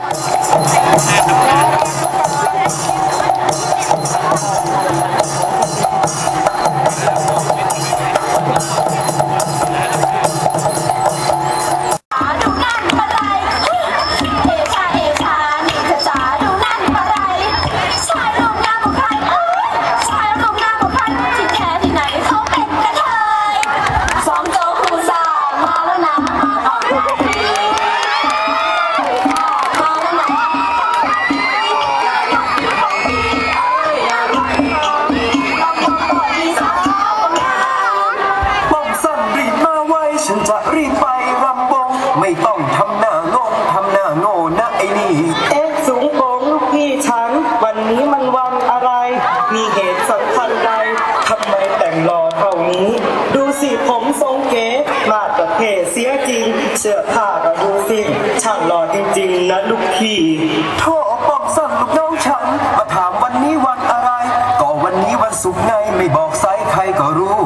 ดู ฉันจะรีบไปรำวง ไม่ต้องทำหน้างงทำหน้าโง่นะไอ้นี่ เอ๊ะสูงโปงลูกพี่ฉัน วันนี้มันวันอะไร มีเหตุสำคัญใดทำไมแต่งหล่อเท่านี้ ดูสิผมทรงเก๋มาตรเทศเสียจริง เสื้อผ้าก็ดูสิช่างหล่อจริงๆนะลูกพี่ โทษป้องสั้นลูกน้องฉัน มาถามวันนี้วันอะไร ก็วันนี้วันศุกร์ไงไม่บอกไซส์ใครก็รู้